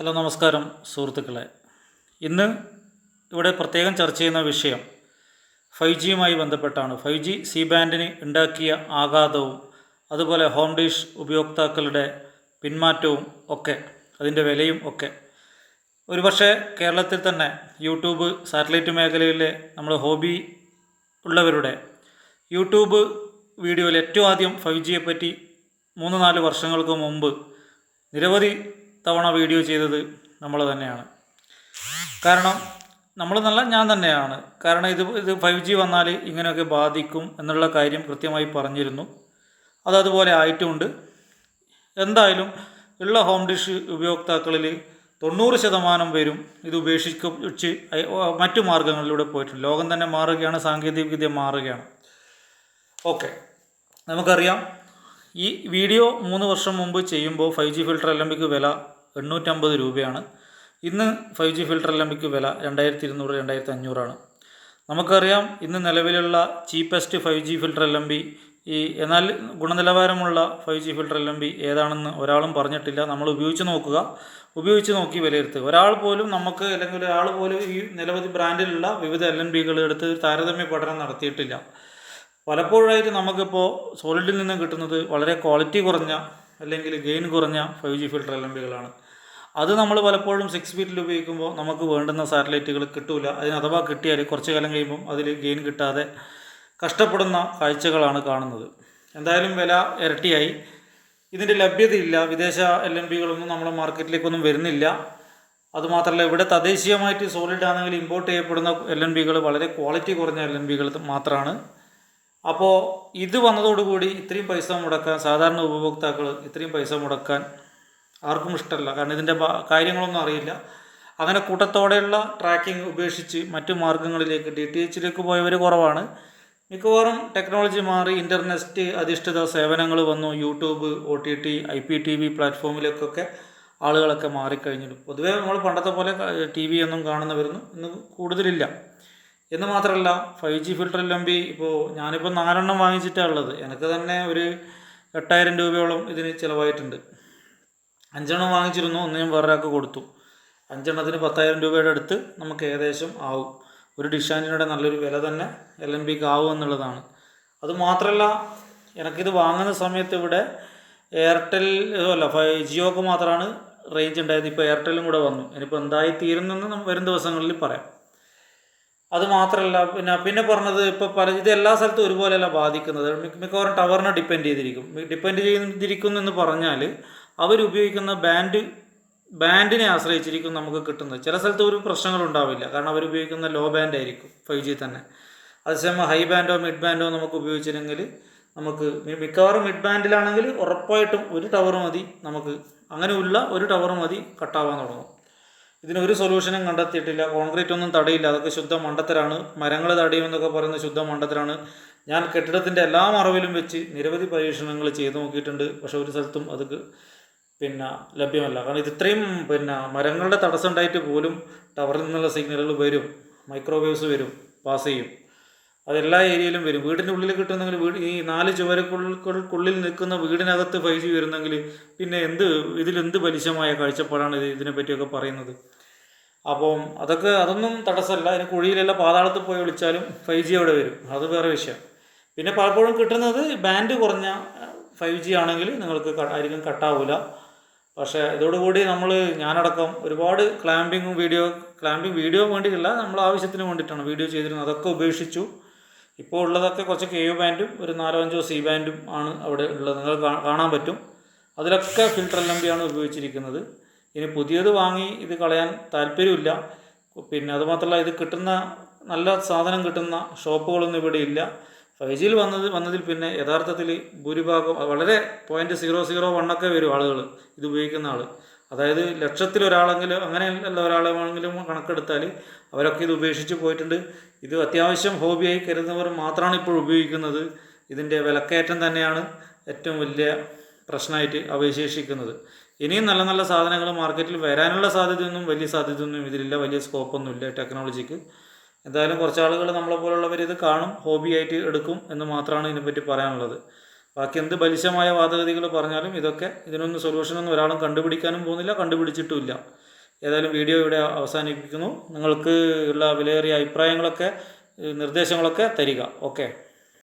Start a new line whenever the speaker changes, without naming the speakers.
Hello നമസ്കാരം സുഹൃത്തുക്കളെ. ഇന്ന് ഇവിടെ പ്രത്യേകം ചർച്ച ചെയ്യുന്ന വിഷയം ഫൈവ് ജിയുമായി ബന്ധപ്പെട്ടാണ്. ഫൈവ് ജി സി ബാൻഡിന് ഉണ്ടാക്കിയ ആഘാതവും അതുപോലെ ഹോം ഡിഷ് ഉപയോക്താക്കളുടെ പിന്മാറ്റവും ഒക്കെ അതിന്റെ വിലയും ഒക്കെ. ഒരുപക്ഷെ കേരളത്തിൽ തന്നെ യൂട്യൂബ് സാറ്റലൈറ്റ് മേഖലയിലെ നമ്മൾ ഹോബി ഉള്ളവരുടെ യൂട്യൂബ് വീഡിയോയിൽ ഏറ്റവും ആദ്യം ഫൈവ് ജിയെ പറ്റി മൂന്ന് നാല് വർഷങ്ങൾക്ക് മുമ്പ് നിരവധി തവണ വീഡിയോ ചെയ്തത് നമ്മൾ തന്നെയാണ്. കാരണം നമ്മൾ നല്ല ഞാൻ തന്നെയാണ്. കാരണം ഇത് ഇത് ഫൈവ് ജി വന്നാൽ ഇങ്ങനെയൊക്കെ ബാധിക്കും എന്നുള്ള കാര്യം കൃത്യമായി പറഞ്ഞിരുന്നു. അത് അതുപോലെ ആയിട്ടുമുണ്ട് എന്തായാലും ഉള്ള ഹോം ഡിഷ് ഉപയോക്താക്കളിൽ തൊണ്ണൂറ് ശതമാനം പേരും ഇത് ഉപേക്ഷിച്ച് മറ്റു മാർഗങ്ങളിലൂടെ പോയിട്ടുണ്ട്. ലോകം തന്നെ മാറുകയാണ് സാങ്കേതികവിദ്യ മാറുകയാണ്. ഓക്കെ. നമുക്കറിയാം ഈ വീഡിയോ മൂന്ന് വർഷം മുമ്പ് ചെയ്യുമ്പോൾ ഫൈവ് ജി ഫിൽട്ടർ എൽ വില എണ്ണൂറ്റമ്പത് രൂപയാണ്. ഇന്ന് ഫൈവ് ജി ഫിൽട്ടർ എൽ വില രണ്ടായിരത്തി ഇരുന്നൂറ് രണ്ടായിരത്തി അഞ്ഞൂറാണ് നമുക്കറിയാം ഇന്ന് നിലവിലുള്ള cheapest five G filter L B ഈ എന്നാൽ ഗുണനിലവാരമുള്ള five G filter L B ഏതാണെന്ന് ഒരാളും പറഞ്ഞിട്ടില്ല. നമ്മൾ ഉപയോഗിച്ച് നോക്കുക. ഉപയോഗിച്ച് നോക്കി വിലയിരുത്തുക ഒരാൾ പോലും നമുക്ക് അല്ലെങ്കിൽ ഒരാൾ പോലും ഈ നിരവധി ബ്രാൻഡിലുള്ള വിവിധ എൽ എൻ ബികൾ എടുത്ത് താരതമ്യ പഠനം നടത്തിയിട്ടില്ല. പലപ്പോഴായിട്ട് നമുക്കിപ്പോൾ സോളിഡിൽ നിന്ന് കിട്ടുന്നത് വളരെ ക്വാളിറ്റി കുറഞ്ഞ അല്ലെങ്കിൽ ഗെയിൻ കുറഞ്ഞ five G filter L M ബികളാണ് അത് നമ്മൾ പലപ്പോഴും സിക്സ് ഫീറ്റിൽ ഉപയോഗിക്കുമ്പോൾ നമുക്ക് വേണ്ടുന്ന സാറ്റലൈറ്റുകൾ കിട്ടില്ല അതിന് അഥവാ കിട്ടിയാൽ കുറച്ച് കാലം കഴിയുമ്പം അതിൽ ഗെയിൻ കിട്ടാതെ കഷ്ടപ്പെടുന്ന കാഴ്ചകളാണ് കാണുന്നത്. എന്തായാലും വില ഇരട്ടിയായി. ഇതിന്റെ ലഭ്യതയില്ല. വിദേശ എൽ എം ബികളൊന്നും നമ്മുടെ മാർക്കറ്റിലേക്കൊന്നും വരുന്നില്ല. അതുമാത്രമല്ല ഇവിടെ തദ്ദേശീയമായിട്ട് സോളിഡ് ആണെങ്കിൽ ഇമ്പോർട്ട് ചെയ്യപ്പെടുന്ന എൽ എൻ ബികൾ വളരെ ക്വാളിറ്റി കുറഞ്ഞ എൽ എൻ ബികൾ മാത്രമാണ് അപ്പോൾ ഇത് വന്നതോടുകൂടി ഇത്രയും പൈസ മുടക്കാൻ സാധാരണ ഉപഭോക്താക്കൾ ഇത്രയും പൈസ മുടക്കാൻ ആർക്കും ഇഷ്ടമല്ല. കാരണം ഇതിന്റെ കാര്യങ്ങളൊന്നും അറിയില്ല. അങ്ങനെ കൂട്ടത്തോടെയുള്ള ട്രാക്കിംഗ് ഉപേക്ഷിച്ച് മറ്റു മാർഗങ്ങളിലേക്ക് ഡി ടി എച്ചിലേക്ക് പോയവർ കുറവാണ്. മിക്കവാറും ടെക്നോളജി മാറി ഇന്റർനെറ്റ് അധിഷ്ഠിത സേവനങ്ങൾ വന്നു. YouTube O T T I P T V പ്ലാറ്റ്ഫോമിലേക്കൊക്കെ ആളുകളൊക്കെ മാറിക്കഴിഞ്ഞിരുന്നു. പൊതുവേ നമ്മൾ പണ്ടത്തെ പോലെ ടി വി ഒന്നും കാണുന്നവരൊന്നും ഇന്ന് കൂടുതലില്ല. എന്ന് മാത്രമല്ല ഫൈവ് ജി ഫിൽട്ടർ ബി ഇപ്പോൾ ഞാനിപ്പോൾ നാലെണ്ണം വാങ്ങിച്ചിട്ടാണ് ഉള്ളത്. എനിക്ക് തന്നെ ഒരു എട്ടായിരം രൂപയോളം ഇതിന് ചിലവായിട്ടുണ്ട്. അഞ്ചെണ്ണം വാങ്ങിച്ചിരുന്നു ഒന്ന് ഞാൻ വേറൊരാൾക്ക് കൊടുത്തു. അഞ്ചെണ്ണത്തിന് പത്തായിരം രൂപയുടെ അടുത്ത് നമുക്ക് ഏകദേശം ആവും. ഒരു ഡിഷാന്റിനുടെ നല്ലൊരു വില തന്നെ എൽ എൻ ബിക്ക് ആവും എന്നുള്ളതാണ്. അത് മാത്രമല്ല എനിക്കിത് വാങ്ങുന്ന സമയത്ത് ഇവിടെ എയർടെൽ അല്ല ജിയോക്ക് മാത്രമാണ് റേഞ്ച് ഉണ്ടായത്. ഇപ്പോൾ എയർടെലും കൂടെ വന്നു. ഇനിയിപ്പോൾ എന്തായി തീരുന്നെന്ന് വരും ദിവസങ്ങളിൽ പറയാം. അത് മാത്രമല്ല പിന്നെ പിന്നെ പറഞ്ഞത് ഇപ്പോൾ പല ഇത് എല്ലാ സ്ഥലത്തും ഒരുപോലെയല്ല ബാധിക്കുന്നത്. മിക്ക- മിക്കവാറും ടവറിനെ ഡിപ്പെൻഡ് ചെയ്തിരിക്കും. ഡിപ്പെൻഡ് ചെയ്തിരിക്കുന്നു എന്ന് പറഞ്ഞാൽ അവരുപയോഗിക്കുന്ന ബാൻഡ് ബാൻഡിനെ ആശ്രയിച്ചിരിക്കും നമുക്ക് കിട്ടുന്നത്. ചില സ്ഥലത്ത് ഒരു പ്രശ്നങ്ങളുണ്ടാവില്ല കാരണം അവരുപയോഗിക്കുന്ന ലോ ബാൻഡ് ആയിരിക്കും ഫൈവ് ജി തന്നെ. അതേസമയം ഹൈ ബാൻഡോ മിഡ് ബാൻഡോ നമുക്ക് ഉപയോഗിച്ചില്ലെങ്കിൽ നമുക്ക് മിക്കവാറും മിഡ് ബാൻഡിലാണെങ്കിൽ ഉറപ്പായിട്ടും ഒരു ടവർ മതി നമുക്ക് അങ്ങനെയുള്ള ഒരു ടവർ മതി കട്ടാവാൻ തുടങ്ങും. ഇതിനൊരു സൊല്യൂഷനും കണ്ടെത്തിയിട്ടില്ല. കോൺക്രീറ്റ് ഒന്നും തടയില്ല. അതൊക്കെ ശുദ്ധ മണ്ടത്തരാണ്. മരങ്ങൾ തടയുമെന്നൊക്കെ പറയുന്ന ശുദ്ധ മണ്ടത്തരാണ്. ഞാൻ കെട്ടിടത്തിന്റെ എല്ലാ മറവിലും വെച്ച് നിരവധി പരീക്ഷണങ്ങൾ ചെയ്തു നോക്കിയിട്ടുണ്ട്. പക്ഷെ ഒരു സ്ഥലത്തും അത് പിന്നെ ലഭ്യമല്ല. കാരണം ഇത് ഇത്രയും പിന്നെ മരങ്ങളുടെ തടസ്സം ഉണ്ടായിട്ട് പോലും ടവറിൽ നിന്നുള്ള സിഗ്നലുകൾ വരും. മൈക്രോവേവ്സ് വരും. പാസ് ചെയ്യും. അത് എല്ലാ ഏരിയയിലും വരും. വീടിന്റെ ഉള്ളിൽ കിട്ടുന്നെങ്കിൽ വീട് ഈ നാല് ചുവരക്കുള്ളിൽ നിൽക്കുന്ന വീടിനകത്ത് ഫൈവ് ജി വരുന്നെങ്കിൽ പിന്നെ എന്ത് ഇതിലെന്ത് ബലിശമായ കാഴ്ചപ്പാടാണ് ഇത് ഇതിനെ പറ്റിയൊക്കെ പറയുന്നത്? അപ്പം അതൊക്കെ അതൊന്നും തടസ്സമല്ല. അതിന് കുഴിയിലല്ല പാതാളത്തിൽ പോയി വിളിച്ചാലും ഫൈവ് ജി അവിടെ വരും. അത് വേറെ വിഷയം. പിന്നെ പലപ്പോഴും കിട്ടുന്നത് ബാൻഡ് കുറഞ്ഞ ഫൈവ് ജി ആണെങ്കിൽ നിങ്ങൾക്ക് ആയിരിക്കും കട്ടാവില്ല പക്ഷേ ഇതോടുകൂടി നമ്മൾ ഞാനടക്കം ഒരുപാട് ക്ലാമ്പിങ്ങും വീഡിയോ ക്ലാമ്പിങ് വീഡിയോ വേണ്ടിയിട്ടില്ല നമ്മൾ ആവശ്യത്തിന് വേണ്ടിയിട്ടാണ് വീഡിയോ ചെയ്തിരുന്നത്. അതൊക്കെ ഉപേക്ഷിച്ചു. ഇപ്പോൾ ഉള്ളതൊക്കെ കുറച്ച് കെ യു ബാൻഡും ഒരു നാലോ അഞ്ചോ സി ബാൻഡും ആണ് അവിടെ ഉള്ളത്. നിങ്ങൾ കാണാൻ പറ്റും. അതിലൊക്കെ ഫിൽട്ടർ എൽ എം ഉപയോഗിച്ചിരിക്കുന്നത്. ഇനി പുതിയത് വാങ്ങി ഇത് കളയാൻ താല്പര്യമില്ല. പിന്നെ അതുമാത്രമല്ല ഇത് കിട്ടുന്ന നല്ല സാധനം കിട്ടുന്ന ഷോപ്പുകളൊന്നും ഇവിടെ ഇല്ല. ഫൈവ് ജിയിൽ വന്നത് വന്നതിൽ പിന്നെ യഥാർത്ഥത്തിൽ ഭൂരിഭാഗം വളരെ പോയിന്റ് സീറോ സീറോ വണ്ണൊക്കെ വരും ആളുകൾ ഇത് ഉപയോഗിക്കുന്ന ആൾ അതായത് ലക്ഷത്തിലൊരാളെങ്കിലും അങ്ങനെ അല്ല ഒരാളെങ്കിലും കണക്കെടുത്താൽ അവരൊക്കെ ഇത് ഉപേക്ഷിച്ച് പോയിട്ടുണ്ട്. ഇത് അത്യാവശ്യം ഹോബിയായി കരുതുന്നവർ മാത്രമാണ് ഇപ്പോൾ ഉപയോഗിക്കുന്നത്. ഇതിന്റെ വിലക്കയറ്റം തന്നെയാണ് ഏറ്റവും വലിയ പ്രശ്നമായിട്ട് അവശേഷിക്കുന്നത്. ഇനിയും നല്ല നല്ല സാധനങ്ങൾ മാർക്കറ്റിൽ വരാനുള്ള സാധ്യതയൊന്നും വലിയ സാധ്യതയൊന്നും ഇതിലില്ല. വലിയ സ്കോപ്പൊന്നുമില്ല ടെക്നോളജിക്ക്. എന്തായാലും കുറച്ച് ആളുകൾ നമ്മളെ പോലുള്ളവർ ഇത് കാണും ഹോബിയായിട്ട് എടുക്കും എന്ന് മാത്രമാണ് ഇതിനെപ്പറ്റി പറയാനുള്ളത്. ബാക്കി എന്ത് ബലിശമായ വാദഗതികൾ പറഞ്ഞാലും ഇതൊക്കെ ഇതിനൊന്നും സൊല്യൂഷനൊന്നും ഒരാളും കണ്ടുപിടിക്കാനും പോകുന്നില്ല കണ്ടുപിടിച്ചിട്ടുമില്ല. ഏതായാലും വീഡിയോ ഇവിടെ അവസാനിപ്പിക്കുന്നു. നിങ്ങൾക്ക് ഉള്ള വിലയേറിയ അഭിപ്രായങ്ങളൊക്കെ നിർദ്ദേശങ്ങളൊക്കെ തരിക. ഓക്കെ